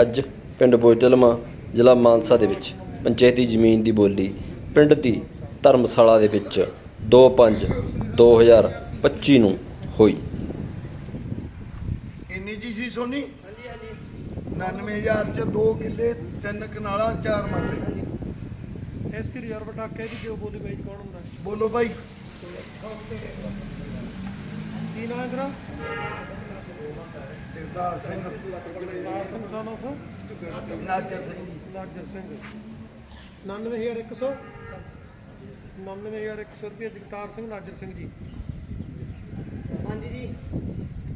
ਅੱਜ ਪਿੰਡ ਬੋਜਲਮਾ ਜ਼ਿਲ੍ਹਾ ਮਾਨਸਾ ਦੇ ਵਿੱਚ ਪੰਚਾਇਤੀ ਜ਼ਮੀਨ ਦੀ ਬੋਲੀ ਪਿੰਡ ਦੀ ਧਰਮਸ਼ਾਲਾ ਦੇ ਵਿੱਚ 2/5/2025 ਨੂੰ ਹੋਈ। ਇੰਨੀ ਜੀ ਸੀ ਸੋਨੀ? ਹਾਂਜੀ ਹਾਂਜੀ 99000 ਚ 2 ਕਿੱਲੇ ਤਿੰਨ ਕਨਾਲਾਂ ਚਾਰ ਮਰਲੇ ਐਸੀ ਰਿਜ਼ਰਵ ਟਾਕੇ ਦੀ ਜੋ ਬੋਲੀ ਵੇਚ ਕੌਣ ਹੁੰਦਾ? ਹੈ? ਬੋਲੋ ਭਾਈ ਕੀ ਨਾਮ ਹੈ ਤੇਰਾ? ਜਗਦਾਰ ਸਿੰਘ। ਲਾਲ ਸਿੰਘ son of ਨਾਜਰ ਸਿੰਘ। ਨਾਗਰ ਸਿੰਘ। 99100 99100 ਰੁਪਏ ਜਗਤਾਰ ਸਿੰਘ ਨਾਗਰ ਸਿੰਘ ਜੀ। ਹਾਂਜੀ ਜੀ।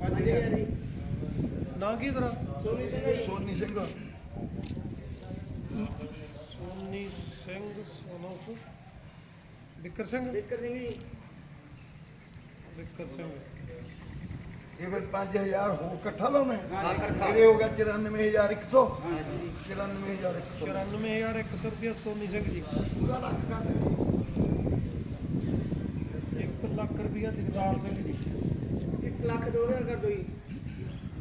ਹਾਂਜੀ। ਜੀ ਨਾਂ ਕੀ ਤੇਰਾ? ਸੋਨੀ ਸਿੰਘ ਸੋਨੀ ਸਿੰਘ। Soni Singh son of Bikkar Singh? ਬਿੱਕਰ ਸਿੰਘ ਜੀ। ਬਿੱਕਰ ਸਿੰਘ। ਇਹ ਫਿਰ 5000 ਹੋ ਇਕੱਠਾ ਲਾਉਣਾ ਹਾਂ। ਇਹਦੇ ਹੋ ਗਿਆ 94100 94100 94100 ਰੁਪਏ ਸੋਨੀ ਸਿੰਘ ਜੀ। ਪੂਰਾ ਲੱਖ ਕਰ ਦੇ 1 ਲੱਖ ਰੁਪਏ ਜਗਤਾਰ ਸਿੰਘ ਜੀ। 1 ਲੱਖ 2000 ਕਰ ਦੋ ਜੀ।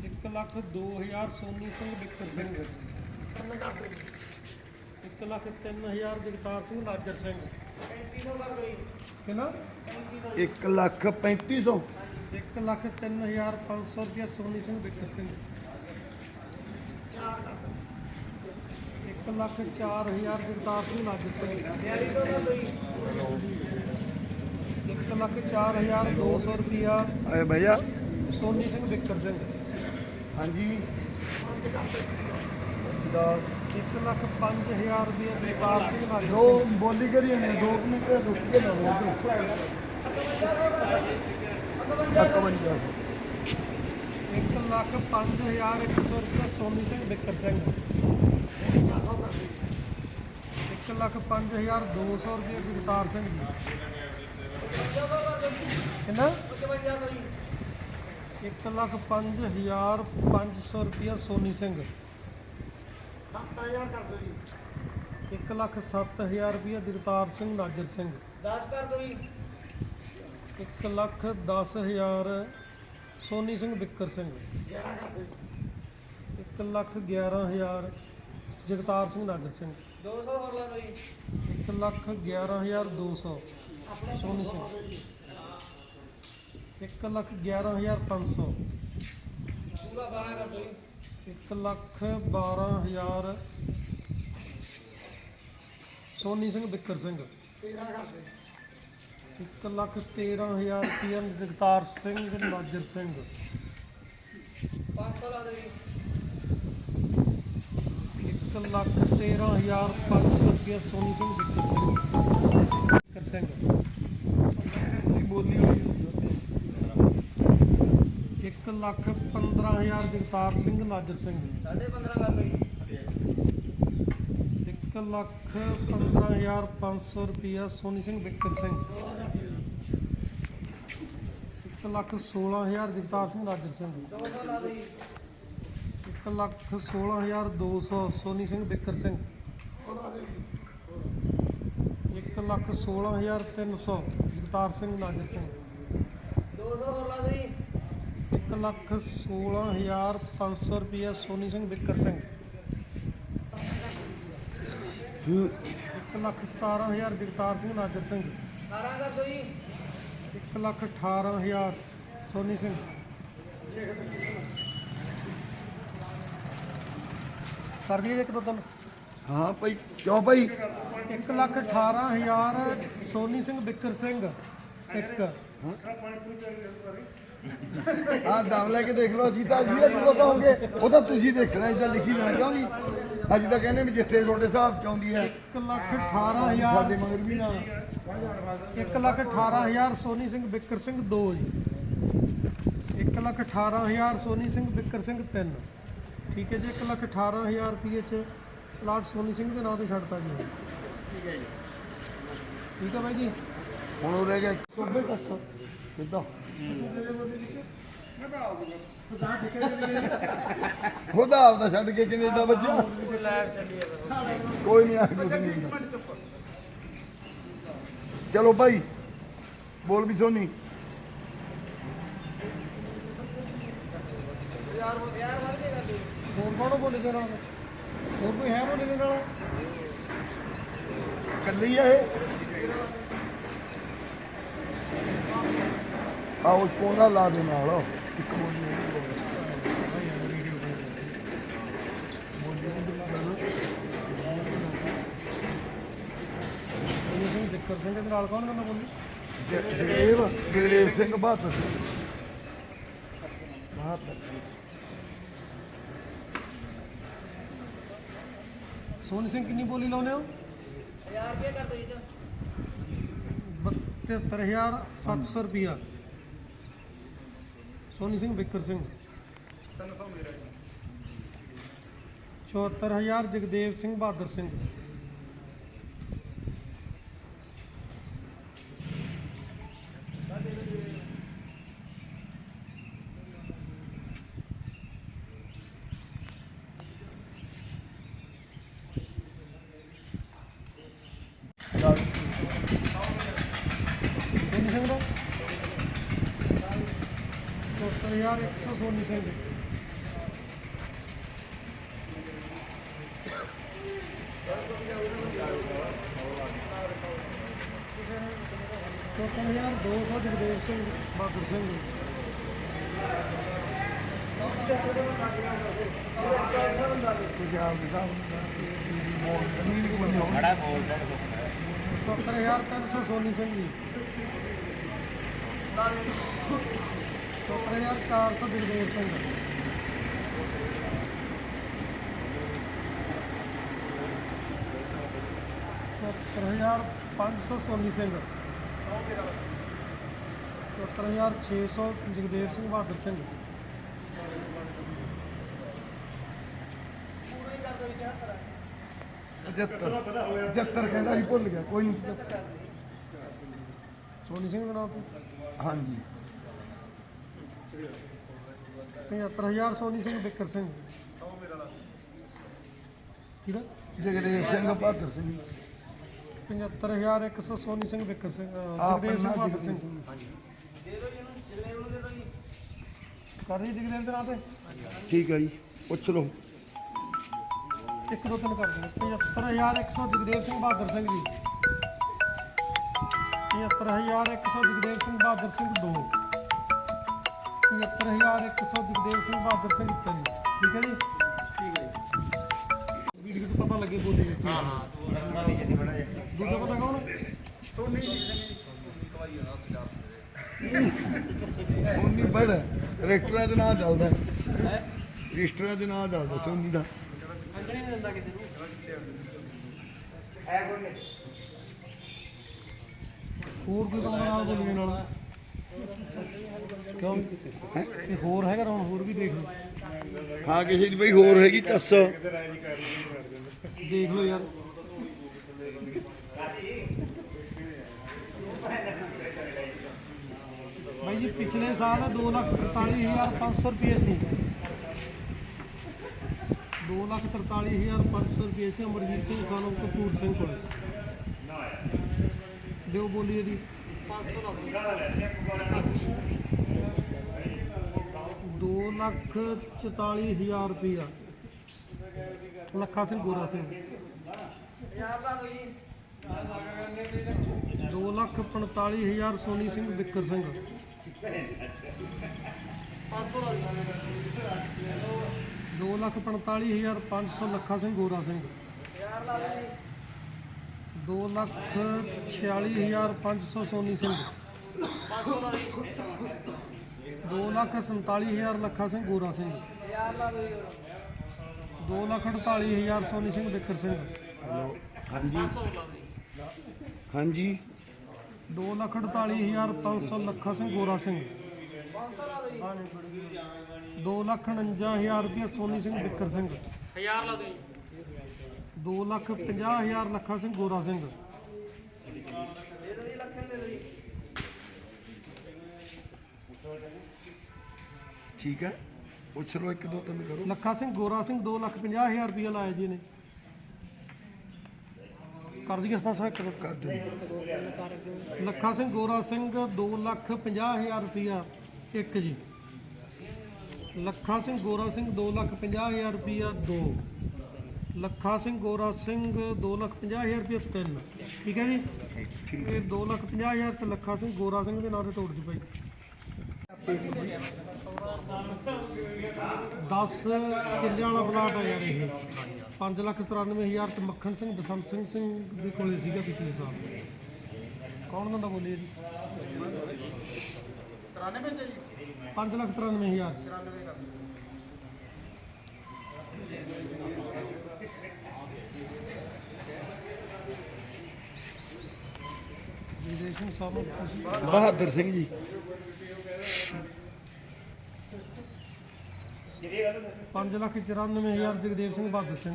1 ਲੱਖ 2000 ਸੋਨੀ ਸਿੰਘ ਬਿੱਕਰ ਸਿੰਘ। 1 ਲੱਖ 3000 ਜਗਤਾਰ ਸਿੰਘ ਨਾਜਰ ਸਿੰਘ। 3500 ਕਰ ਦੋ ਜੀ। ਕਿੰਨਾ? 1 ਲੱਖ 3500 1 ਲੱਖ 3500 ਰੁਪਏ ਸੋਨੀ ਸਿੰਘ ਬਿੱਕਰ ਸਿੰਘ। 1 ਲੱਖ 4000 ਜਗਤਾਰ ਸਿੰਘ ਨਾਜਰ ਸਿੰਘ। 4200 ਕਰ ਦੋ ਜੀ 1 ਲੱਖ 4200 ਰੁਪਿਆ ਆਏ ਭਈਆ। ਸੋਨੀ ਸਿੰਘ ਬਿੱਕਰ ਸਿੰਘ। ਹਾਂਜੀ। 1 ਲੱਖ 5000 ਰੁਪਿਆ ਜਗਤਾਰ ਸਿੰਘ ਨਾਜਰ ਦੋ ਬੋਲੀ ਕਰੀ ਨੇ 2 ਮਿੰਟ ਰੁਕ ਕੇ ਲਾਓ 51 1 ਲੱਖ 5100 ਰੁਪਏ ਸੋਨੀ ਸਿੰਘ ਬਿੱਕਰ ਸਿੰਘ 1 ਲੱਖ 5200 ਰੁਪਏ ਜਗਤਾਰ ਸਿੰਘ ਜੀ ਕਿੰਨਾ 55 ਦੋ ਜੀ 1 ਲੱਖ 5500 ਰੁਪਏ ਸੋਨੀ ਸਿੰਘ 7000 ਕਰ ਦੋ ਜੀ 1 ਲੱਖ 7000 ਰੁਪਏ ਜਗਤਾਰ ਸਿੰਘ ਨਾਜਰ ਸਿੰਘ। 10 ਕਰ ਦੋ ਜੀ। ਇੱਕ ਲੱਖ 10000 ਸੋਨੀ ਸਿੰਘ ਬਿੱਕਰ ਸਿੰਘ। 11 ਕਰ ਦੋ ਜੀ 1 ਲੱਖ 11000 ਜਗਤਾਰ ਸਿੰਘ ਨਾਜਰ ਸਿੰਘ। 200 ਹੋਰ ਲਾ ਦੋ ਜੀ 1 ਲੱਖ 11200 ਸੋਨੀ ਸਿੰਘ। 1 ਲੱਖ 11500 ਪੂਰਾ 12 ਕਰ ਦੋ ਜੀ 1 ਲੱਖ 12000 ਸੋਨੀ ਸਿੰਘ ਬਿੱਕਰ ਸਿੰਘ। 13 ਕਰ ਦੋ 1 ਲੱਖ 13000 ਰੁਪਏ ਜਗਤਾਰ ਸਿੰਘ ਨਾਜਰ ਸਿੰਘ। 500 ਲਾ ਦੋ ਜੀ 1 ਲੱਖ 13500 ਰੁਪਏ ਸੋਨੀ ਸਿੰਘ ਬਿੱਕਰ ਸਿੰਘ। ਬਿੱਕਰ ਸਿੰਘ। ਬੋਲੀ ਹੋਈ 1 ਲੱਖ 15000 ਜਗਤਾਰ ਸਿੰਘ ਲਾਜਰ ਸਿੰਘ। 15.5 ਕਰ ਦੋ ਜੀ 1 ਲੱਖ 15500 ਰੁਪਿਆ ਸੋਨੀ ਸਿੰਘ ਬਿੱਕਰ ਸਿੰਘ। 1 ਲੱਖ 16000 ਜਗਤਾਰ ਸਿੰਘ ਨਾਜਰ ਸਿੰਘ 200 ਲਾ ਦੋ ਜੀ 1 ਲੱਖ 16200 ਸੋਨੀ ਸਿੰਘ ਬਿੱਕਰ ਸਿੰਘ। 1 ਲੱਖ 16300 ਜਗਤਾਰ ਸਿੰਘ ਨਾਜਰ ਸਿੰਘ। 200 ਹੋਰ ਲਾ ਦੋ ਜੀ 1 ਲੱਖ 16500 ਰੁਪਿਆ ਸੋਨੀ ਸਿੰਘ ਬਿੱਕਰ ਸਿੰਘ। 1 ਲੱਖ 17000 ਜਗਤਾਰ ਸਿੰਘ ਨਾਜਰ ਸਿੰਘ। 18 ਕਰ ਦੋ ਜੀ। 1 ਲੱਖ 18000 ਸੋਨੀ ਸਿੰਘ। ਕਰ ਦਈਏ ਇੱਕ ਦੋ ਤਿੰਨ ਹਾਂ ਭਾਈ ਕਿਉਂ ਭਾਈ? 1 ਲੱਖ 18000 ਸੋਨੀ ਸਿੰਘ ਬਿੱਕਰ ਸਿੰਘ। ਇੱਕ। ਆ ਦਮ ਲੈ ਕੇ ਦੇਖ ਲਓ ਅਸੀਂ ਤਾਂ ਜੀ ਇਹ ਕਹੋਗੇ ਉਹ ਤਾਂ ਤੁਸੀਂ ਦੇਖਣਾ ਇਦਾਂ ਲਿਖੀ ਲੈਣਾ ਕਿਉਂ ਜੀ ਅਸੀਂ ਤਾਂ ਕਹਿੰਦੇ ਵੀ ਜਿੱਥੇ ਤੁਹਾਡੇ ਹਿਸਾਬ ਚ ਆਉਂਦੀ ਹੈ। 1 ਲੱਖ ਸਾਡੇ 18000 ਮਗਰ ਵੀ ਨਾ 1 ਲੱਖ 18000 ਸੋਨੀ ਸਿੰਘ ਬਿੱਕਰ ਸਿੰਘ 2 ਜੀ। 1 ਲੱਖ 18000 ਸੋਨੀ ਸਿੰਘ ਬਿੱਕਰ ਸਿੰਘ 3 ਠੀਕ ਹੈ ਜੀ 1 ਲੱਖ 18000 ਰੁਪਏ ਚ ਪਲਾਟ ਸੋਨੀ ਸਿੰਘ ਦੇ ਨਾਂ ਤੇ ਛੱਡਤਾ ਜੀ। ਠੀਕ ਹੈ ਜੀ। ਠੀਕ ਹੈ ਬਾਈ ਜੀ। ਹੁਣ ਉਹ ਰਹਿ ਗਿਆ। ਕਿੱਦਾਂ ਖੁਦਾ ਆਪਦਾ ਛੱਡ ਕੇ ਕੈਨੇਡਾ ਬੱਚਾ? ਕੋਈ ਨਹੀਂ ਆ ਕੁਝ ਨਹੀਂ। ਚਲੋ ਭਾਈ ਬੋਲ ਵੀ ਸੋਨੀ। ਹੋਰ ਕੌਣ ਬੋਲੇ ਨਾਲ ਹੋਰ ਕੋਈ ਹੈ ਬੋਲੇ ਨਾਲ ਕੱਲੀ ਆ ਇਹ? ਆਓ ਕੋਨਾ ਲਾ ਦੇ ਨਾਲ। ਇੱਕ ਸਿੰਘ ਦਿੱਕਰ ਸਿੰਘ ਦੇ ਨਾਲ ਕੌਣ ਕਹਿੰਦਾ ਬੋਲੀ? ਜਗਦੇਵ ਜਗਦੇਵ ਸਿੰਘ ਬਹਾਦਰ। ਸਿੰਘ ਬਹਾਦਰ। ਸੋਨੀ ਸਿੰਘ ਕਿੰਨੀ ਬੋਲੀ ਲਾਉਨੇ ਹੋ? 1000 ਰੁਪਏ ਕਰ ਦੋ ਜੀ 72700 ਰੁਪਿਆ ਸੋਨੀ ਸਿੰਘ ਬਿੱਕਰ ਸਿੰਘ। 300 ਮੇਰਾ 74000 ਜਗਦੇਵ ਸਿੰਘ ਬਹਾਦਰ ਸਿੰਘ। हज़ार एक सौ सोलह से चौथा हज़ार दो सौ जगदेव सिंह, बहादुर सिंह। सत्तर हज़ार तीन सौ सोलह सिंह जी सत्तर हज़ार छे सौ जगदेव सिंह बहादुर सिंह पचहत्तर पचहत्तर कहना भुल गया कोई नहीं सोनी सिंह हाँ जी 75000 ਸੋਨੀ ਸਿੰਘ ਬਿੱਕਰ ਸਿੰਘ। 100 ਮੇਰਾ ਕਿਹਦਾ ਜਗਦੇਵ ਸਿੰਘ ਬਹਾਦਰ ਸਿੰਘ। 75100 ਸੋਨੀ ਸਿੰਘ ਬਿੱਕਰ ਸਿੰਘ ਜਗਦੇਵ ਸਿੰਘ ਬਹਾਦਰ ਸਿੰਘ ਦੇ ਜੀ ਇਹਨੂੰ ਜਿੰਨੇ ਉਹਨੂੰ ਦੇ ਦੋ ਜੀ ਕਰ ਰਹੀ ਜਗਦੇਵ ਦੇ ਨਾਂ ਤੇ? ਠੀਕ ਹੈ ਜੀ ਪੁੱਛ ਲਓ। ਇੱਕ ਦੋ ਤਿੰਨ ਕਰ ਦਿਓ। 75100 ਜਗਦੇਵ ਸਿੰਘ ਬਹਾਦਰ ਸਿੰਘ ਜੀ। 75100 ਜਗਦੇਵ ਸਿੰਘ ਬਹਾਦਰ ਸਿੰਘ 2 75100 ਜਗਦੇਵ ਸਿੰਘ ਬਹਾਦਰ ਸਿੰਘ 3 ਠੀਕ ਹੈ ਜੀ? ਠੀਕ ਹੈ ਵੀਡੀਓ ਤੋਂ ਪਤਾ ਲੱਗੇ ਬੋਲੀ ਵਿੱਚ ਹਾਂ ਹਾਂ ਦੂਜਾ ਪਤਾ ਕੌਣ? ਸੋਨੀ ਬੜ ਰੈਕਟਰਾਂ ਦੇ ਨਾਂ ਚੱਲਦਾ। ਹੈ? ਰਜਿਸਟਰਾਂ ਦੇ ਨਾਂ ਚੱਲਦਾ ਸੋਨੀ ਦਾ। ਹੋਰ ਕੋਈ ਕੰਮ ਨਾਲ ਬੋਲੀਏ ਨਾਲ? ਕਿਉਂ? ਇਹ ਹੋਰ ਹੈਗਾ ਹੁਣ ਹੋਰ ਵੀ ਦੇਖ ਲਓ। ਹਾਂ ਕਿਸੇ ਦੀ ਬਈ ਹੋਰ ਹੈਗੀ ਦੱਸ ਦੇਖ ਲਓ ਯਾਰ। ਭਾਈ ਜੀ ਪਿਛਲੇ ਸਾਲ 243500 ਰੁਪਏ ਸੀ। 243500 ਰੁਪਏ ਸੀ ਅਮਰਜੀਤ ਸਿੰਘ ਸਾਨੂੰ ਕਪੂਰ ਸਿੰਘ ਕੋਲ। ਦਿਓ ਬੋਲੀ ਇਹਦੀ। 2 ਲੱਖ 44 ਹਜ਼ਾਰ ਰੁਪਇਆ। ਲੱਖਾ ਸਿੰਘ, ਗੋਰਾ ਸਿੰਘ। ਦੋ 2 ਲੱਖ 45 ਹਜ਼ਾਰ ਸੋਨੀ ਸਿੰਘ, ਬਿੱਕਰ ਸਿੰਘ। 500 ਦੋ ਲੱਖ 45 ਹਜ਼ਾਰ 500 ਲੱਖਾ ਸਿੰਘ, ਗੋਰਾ ਸਿੰਘ। ਦੋ 2 ਲੱਖ 46 ਹਜ਼ਾਰ 500 ਸੋਨੀ ਸਿੰਘ। 500 ਦੋ ਜੀ 2 ਲੱਖ 47 ਹਜ਼ਾਰ ਲੱਖਾ ਸਿੰਘ ਗੋਰਾ ਸਿੰਘ। 1000 ਲਾ ਦੋ ਜੀ 2 ਲੱਖ 48 ਹਜ਼ਾਰ ਸੋਨੀ ਸਿੰਘ ਬਿੱਕਰ ਸਿੰਘ। ਹਾਂਜੀ। ਹਾਂਜੀ। 2 ਲੱਖ 48 ਹਜ਼ਾਰ 500 ਲੱਖਾ ਸਿੰਘ ਗੋਰਾ ਸਿੰਘ। 500 ਲਾ ਦੋ ਜੀ 2 ਲੱਖ 49 ਹਜ਼ਾਰ ਰੁਪਏ ਸੋਨੀ ਸਿੰਘ ਬਿੱਕਰ ਸਿੰਘ। 1000 ਲਾ ਦੋ ਜੀ। 2 ਲੱਖ 50 ਹਜ਼ਾਰ ਲੱਖਾ ਸਿੰਘ ਗੋਰਾ ਸਿੰਘ ਦੇ ਦੋ ਜੀ ਲੱਖਾਂ ਦੇ ਦੋ ਜੀ ਠੀਕ ਹੈ। ਪੁੱਛ ਲਓ ਇੱਕ ਦੋ ਤਿੰਨ ਕਰੋ। ਲੱਖਾ ਸਿੰਘ ਗੋਰਾ ਸਿੰਘ 2 ਲੱਖ 50 ਹਜ਼ਾਰ ਰੁਪਏ ਲਾਇਆ ਜੀ ਨੇ ਕਰ ਦਈਏ ਸਪਾਂਸਰ ਇੱਕ ਦੋ। ਕਰ ਦਿਓ। ਲੱਖਾ ਸਿੰਘ ਗੋਰਾ ਸਿੰਘ 2 ਲੱਖ 50 ਹਜ਼ਾਰ ਰੁਪਇਆ ਇੱਕ ਜੀ। ਲੱਖਾ ਸਿੰਘ ਗੋਰਾ ਸਿੰਘ 250000 ਰੁਪਿਆ 2 ਲੱਖਾ ਸਿੰਘ ਗੋਰਾ ਸਿੰਘ 250000 ਰੁਪਿਆ 3 ਠੀਕ ਹੈ ਜੀ? ਇਹ 250000 ਤੇ ਲੱਖਾ ਸਿੰਘ ਗੋਰਾ ਸਿੰਘ ਦੇ ਨਾਂ ਤੇ ਤੋੜ ਦੀ ਭਾਈ। 10 ਕਿੱਲੇ ਵਾਲਾ ਪਲਾਟ ਆ ਯਾਰ ਇਹ। 593000 ਤੇ ਮੱਖਣ ਸਿੰਘ ਬਸੰਤ ਸਿੰਘ ਸਿੰਘ ਦੇ ਕੋਲੇ ਸੀਗਾ ਪਿਛਲੇ ਸਾਲ। ਕੌਣ ਬੰਦਾ ਬੋਲੀ ਜੀ? 93 ਚ ਜੀ। 593000 ਜੀ ਸਿੰਘ ਸਾਹਿਬ ਨੂੰ ਤੁਸੀਂ ਬਹਾਦਰ ਸਿੰਘ ਜੀ। ਪੰਜ ਲੱਖ 94000 ਜਗਦੇਵ ਸਿੰਘ ਬਹਾਦਰ ਸਿੰਘ।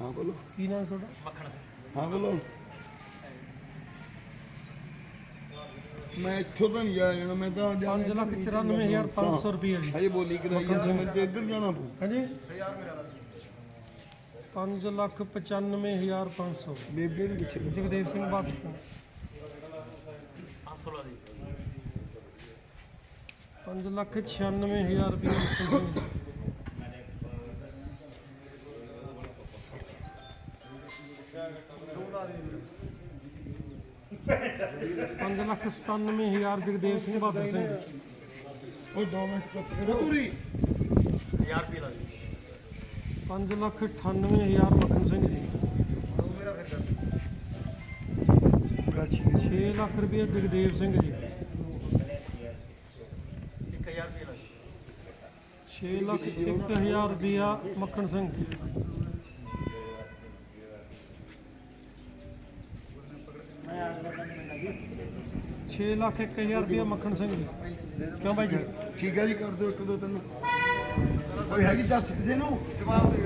ਹਾਂ ਬੋਲੋ। ਕੀ ਨਾਮ ਤੁਹਾਡਾ? ਹਾਂ ਬੋਲੋ। ਮੈਂ ਇੱਥੋਂ ਤਾਂ ਨਹੀਂ ਜਾਣਾ ਮੈਂ ਤਾਂ ਜਾਣਾ 5 ਲੱਖ 94500 ਰੁਪਏ ਜੀ। ਹਜੇ ਬੋਲੀ ਕਰਾਈ ਜਾਣਾ ਮੈਂ ਤੇ ਇੱਧਰ ਜਾਣਾ ਪਊ। ਹਾਂਜੀ। 5 ਲੱਖ 95500 ਬੇਬੇ ਨੂੰ ਪਿੱਛੇ। ਜਗਦੇਵ ਸਿੰਘ ਬਹਾਦਰ ਸਿੰਘ। 5 ਲੱਖ 96000 ਰੁਪਏ। ਪੰਜ। ਲੱਖ 97000 ਜਗਦੇਵ ਸਿੰਘ ਬਹਾਦਰ ਸਿੰਘ। ਓਏ 2 ਮਿੰਟ ਚੁੱਪ ਕਰੋ। ਪੂਰੀ 5 ਲੱਖ 98000 ਮੱਖਣ ਸਿੰਘ ਜੀ। 6 ਲੱਖ ਰੁਪਏ ਜਗਦੇਵ ਸਿੰਘ ਜੀ। 6 ਲੱਖ 1000 ਰੁਪਇਆ ਮੱਖਣ ਸਿੰਘ। ਛੇ ਲੱਖ 1000 ਰੁਪਇਆ ਮੱਖਣ ਸਿੰਘ ਜੀ। ਕਿਉਂ ਬਾਈ ਜੀ? ਠੀਕ ਹੈ ਜੀ ਕਰ ਦਿਓ ਇੱਕ ਦੋ ਤਿੰਨ। ਕੋਈ ਹੈਗੀ ਦੱਸ ਕਿਸੇ ਨੂੰ? ਜਵਾਬ ਦੇ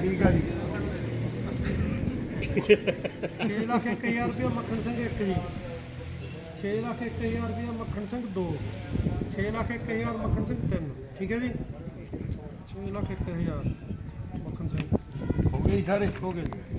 ਠੀਕ ਹੈ ਜੀ। 6 ਲੱਖ 1000 ਰੁਪਇਆ ਮੱਖਣ ਸਿੰਘ ਇੱਕ ਜੀ। 6 ਲੱਖ 1000 ਰੁਪਇਆ ਮੱਖਣ ਸਿੰਘ ਦੋ। 6 ਲੱਖ 1000 ਮੱਖਣ ਸਿੰਘ ਤਿੰਨ। ਠੀਕ ਹੈ ਜੀ? 6 ਲੱਖ 1000 ਮੱਖਣ ਸਿੰਘ। ਹੋ ਗਏ ਜੀ ਸਾਰੇ? ਹੋ ਗਏ ਜੀ।